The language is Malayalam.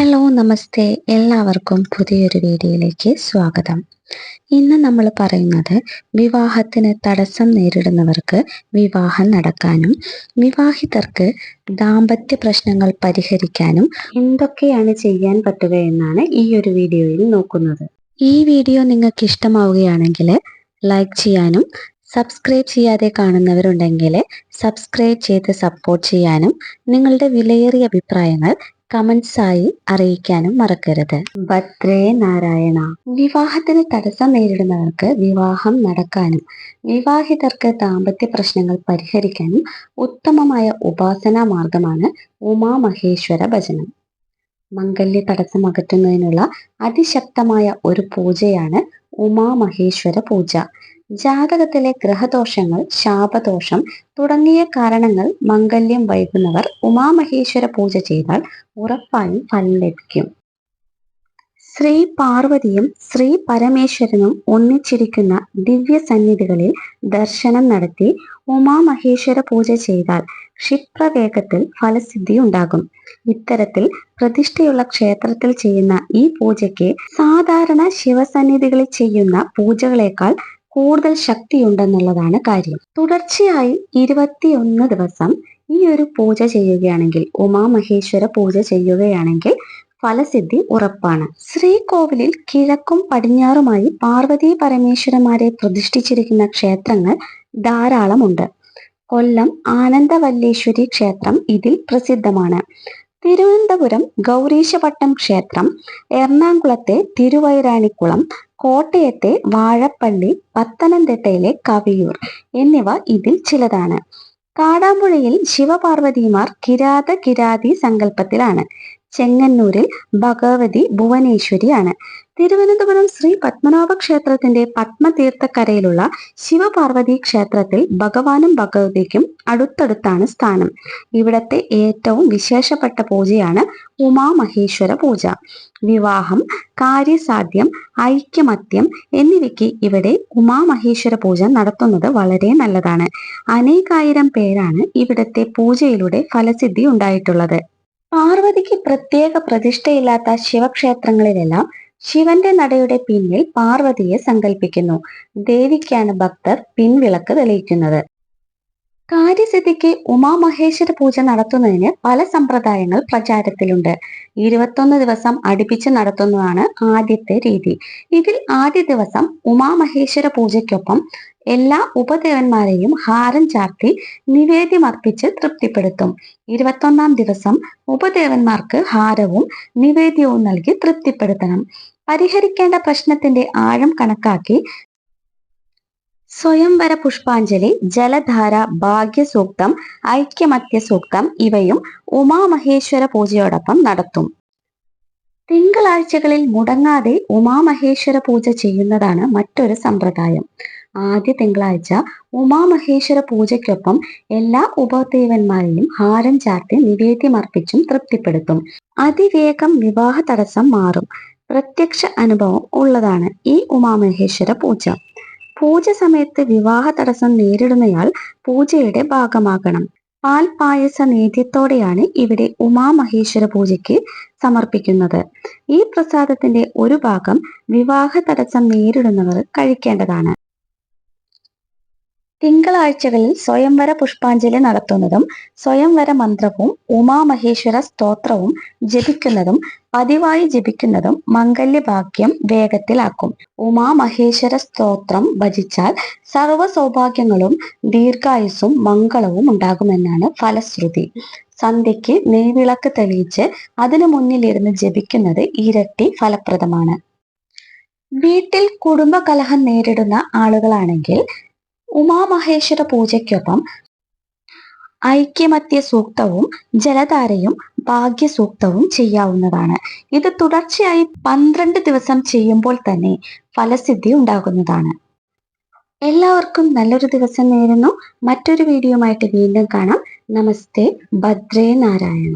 ഹലോ നമസ്തേ. എല്ലാവർക്കും പുതിയൊരു വീഡിയോയിലേക്ക് സ്വാഗതം. ഇന്ന് നമ്മൾ പറയുന്നത് വിവാഹത്തിന് തടസ്സം നേരിടുന്നവർക്ക് വിവാഹം നടക്കാനും വിവാഹിതർക്ക് ദാമ്പത്യ പ്രശ്നങ്ങൾ പരിഹരിക്കാനും എന്തൊക്കെയാണ് ചെയ്യാൻ പറ്റുക എന്നാണ് ഈ ഒരു വീഡിയോയിൽ നോക്കുന്നത്. ഈ വീഡിയോ നിങ്ങൾക്ക് ഇഷ്ടമാവുകയാണെങ്കിൽ ലൈക്ക് ചെയ്യാനും സബ്സ്ക്രൈബ് ചെയ്യാതെ കാണുന്നവരുണ്ടെങ്കിൽ സബ്സ്ക്രൈബ് ചെയ്ത് സപ്പോർട്ട് ചെയ്യാനും നിങ്ങളുടെ വിലയേറിയ അഭിപ്രായങ്ങൾ കമന്റ്സ് ആയി അറിയിക്കാനും മറക്കരുത്. ഭദ്രേ നാരായണ വിവാഹത്തിന് തടസ്സം നേരിടുന്നവർക്ക് വിവാഹം നടക്കാനും വിവാഹിതർക്ക് ദാമ്പത്യ പ്രശ്നങ്ങൾ പരിഹരിക്കാനും ഉത്തമമായ ഉപാസനാ മാർഗമാണ് ഉമാമഹേശ്വര ഭജനം. മംഗല്യ തടസ്സം അകറ്റുന്നതിനുള്ള അതിശക്തമായ ഒരു പൂജയാണ് ഉമാമഹേശ്വര പൂജ. ജാതകത്തിലെ ഗ്രഹദോഷങ്ങൾ ശാപദോഷം തുടങ്ങിയ കാരണങ്ങൾ മംഗല്യം വൈകുന്നവർ ഉമാമഹേശ്വര പൂജ ചെയ്താൽ ഉറപ്പായും ഫലം ലഭിക്കും. ശ്രീ പാർവതിയും ശ്രീ പരമേശ്വരനും ഒന്നിച്ചിരിക്കുന്ന ദിവ്യ സന്നിധികളിൽ ദർശനം നടത്തി ഉമാമഹേശ്വര പൂജ ചെയ്താൽ ക്ഷിപ്രവേഗത്തിൽ ഫലസിദ്ധി ഉണ്ടാകും ഇത്തരത്തിൽ പ്രതിഷ്ഠയുള്ള ക്ഷേത്രത്തിൽ ചെയ്യുന്ന ഈ പൂജയ്ക്ക് സാധാരണ ശിവസന്നിധികളിൽ ചെയ്യുന്ന പൂജകളേക്കാൾ കൂടുതൽ ശക്തിയുണ്ടെന്നുള്ളതാണ് കാര്യം. തുടർച്ചയായി ഇരുപത്തിയൊന്ന് ദിവസം ഈ ഒരു പൂജ ചെയ്യുകയാണെങ്കിൽ ഉമാമഹേശ്വര പൂജ ചെയ്യുകയാണെങ്കിൽ ഫലസിദ്ധി ഉറപ്പാണ്. ശ്രീകോവിലിൽ കിഴക്കും പടിഞ്ഞാറുമായി പാർവതി പരമേശ്വരന്മാരെ പ്രതിഷ്ഠിച്ചിരിക്കുന്ന ക്ഷേത്രങ്ങൾ ധാരാളമുണ്ട്. കൊല്ലം ആനന്ദവല്ലേശ്വരി ക്ഷേത്രം ഇതിൽ പ്രസിദ്ധമാണ്. തിരുവനന്തപുരം ഗൗരീശപട്ടം ക്ഷേത്രം എറണാകുളത്തെ തിരുവൈരാണിക്കുളം കോട്ടയത്തെ വാഴപ്പള്ളി പത്തനംതിട്ടയിലെ കവിയൂർ എന്നിവ ഇതിൽ ചിലതാണ്. കാടാമ്പുഴയിൽ ശിവപാർവതിമാർ കിരാത കിരാതി സങ്കല്പത്തിലാണ്. ചെങ്ങന്നൂരിൽ ഭഗവതി ഭുവനേശ്വരിയാണ് തിരുവനന്തപുരം ശ്രീ പത്മനാഭ ക്ഷേത്രത്തിന്റെ പത്മതീർത്ഥക്കരയിലുള്ള ശിവപാർവതി ക്ഷേത്രത്തിൽ ഭഗവാനും ഭഗവതിക്കും അടുത്തടുത്താണ് സ്ഥാനം. ഇവിടത്തെ ഏറ്റവും വിശേഷപ്പെട്ട പൂജയാണ് ഉമാമഹേശ്വര പൂജ. വിവാഹം കാര്യസാധ്യം ഐക്യമത്യം എന്നിവയ്ക്ക് ഇവിടെ ഉമാമഹേശ്വര പൂജ നടത്തുന്നത് വളരെ നല്ലതാണ്. അനേകായിരം പേരാണ് ഇവിടത്തെ പൂജയിലൂടെ ഫലസിദ്ധി ഉണ്ടായിട്ടുള്ളത്. പാർവതിക്ക് പ്രത്യേക പ്രതിഷ്ഠയില്ലാത്ത ശിവക്ഷേത്രങ്ങളിലെല്ലാം ശിവന്റെ നടയുടെ പിന്നിൽ പാർവതിയെ സങ്കല്പിക്കുന്നു ദേവിക്കാണ് ഭക്തർ പിൻവിളക്ക് തെളിയിക്കുന്നത്. കാര്യസിദ്ധിക്ക് ഉമാമഹേശ്വര പൂജ നടത്തുന്നതിന് പല സമ്പ്രദായങ്ങൾ പ്രചാരത്തിലുണ്ട്. ഇരുപത്തൊന്ന് ദിവസം അടുപ്പിച്ച് നടത്തുന്നതാണ് ആദ്യത്തെ രീതി. ഇതിൽ ആദ്യ ദിവസം ഉമാമഹേശ്വര പൂജയ്ക്കൊപ്പം എല്ലാ ഉപദേവന്മാരെയും ഹാരം ചാർത്തി നിവേദ്യമർപ്പിച്ച് തൃപ്തിപ്പെടുത്തും. ഇരുപത്തൊന്നാം ദിവസം ഉപദേവന്മാർക്ക് ഹാരവും നിവേദ്യവും നൽകി തൃപ്തിപ്പെടുത്തണം. പരിഹരിക്കേണ്ട പ്രശ്നത്തിന്റെ ആഴം കണക്കാക്കി സ്വയംവര പുഷ്പാഞ്ജലി ജലധാര ഭാഗ്യസൂക്തം ഐക്യമത്യ സൂക്തം ഇവയും ഉമാമഹേശ്വര പൂജയോടൊപ്പം നടത്തും. തിങ്കളാഴ്ചകളിൽ മുടങ്ങാതെ ഉമാമഹേശ്വര പൂജ ചെയ്യുന്നതാണ് മറ്റൊരു സമ്പ്രദായം. ആദ്യ തിങ്കളാഴ്ച ഉമാമഹേശ്വര പൂജയ്ക്കൊപ്പം എല്ലാ ഉപദേവന്മാരെയും ഹാരം ചാർത്തി നിവേദ്യമർപ്പിച്ചും തൃപ്തിപ്പെടുത്തും. അതിവേഗം വിവാഹ തടസ്സം മാറും. പ്രത്യക്ഷ അനുഭവം ഉള്ളതാണ് ഈ ഉമാമഹേശ്വര പൂജ. പൂജ സമയത്ത് വിവാഹ തടസ്സം നേരിടുന്നയാൾ പൂജയുടെ ഭാഗമാകണം. പാൽ പായസ നേദ്യത്തോടെയാണ് ഇവിടെ ഉമാമഹേശ്വര പൂജയ്ക്ക് സമർപ്പിക്കുന്നത്. ഈ പ്രസാദത്തിന്റെ ഒരു ഭാഗം വിവാഹ തടസ്സം നേരിടുന്നവർ കഴിക്കേണ്ടതാണ്. തിങ്കളാഴ്ചകളിൽ സ്വയംവര പുഷ്പാഞ്ജലി നടത്തുന്നതും സ്വയംവര മന്ത്രവും ഉമാമഹേശ്വര സ്തോത്രവും ജപിക്കുന്നതും പതിവായി ജപിക്കുന്നതും മംഗല്യഭാഗ്യം വേഗത്തിലാക്കും. ഉമാമഹേശ്വര സ്തോത്രം ഭജിച്ചാൽ സർവ സൗഭാഗ്യങ്ങളും ദീർഘായുസ്സും മംഗളവും ഉണ്ടാകുമെന്നാണ് ഫലശ്രുതി. സന്ധ്യയ്ക്ക് നെയ്വിളക്ക് തെളിയിച്ച് അതിനു മുന്നിലിരുന്ന് ജപിക്കുന്നത് ഇരട്ടി ഫലപ്രദമാണ്. വീട്ടിൽ കുടുംബ കലഹം നേരിടുന്ന ആളുകളാണെങ്കിൽ ഉമാമഹേശ്വര പൂജയ്ക്കൊപ്പം ഐക്യമത്യ സൂക്തവും ജലധാരയും ഭാഗ്യസൂക്തവും ചെയ്യാവുന്നതാണ്. ഇത് തുടർച്ചയായി പന്ത്രണ്ട് ദിവസം ചെയ്യുമ്പോൾ തന്നെ ഫലസിദ്ധി ഉണ്ടാകുന്നതാണ്. എല്ലാവർക്കും നല്ലൊരു ദിവസം നേരുന്നു. മറ്റൊരു വീഡിയോയുമായിട്ട് വീണ്ടും കാണാം. നമസ്തേ. ഭദ്രേ നാരായണ.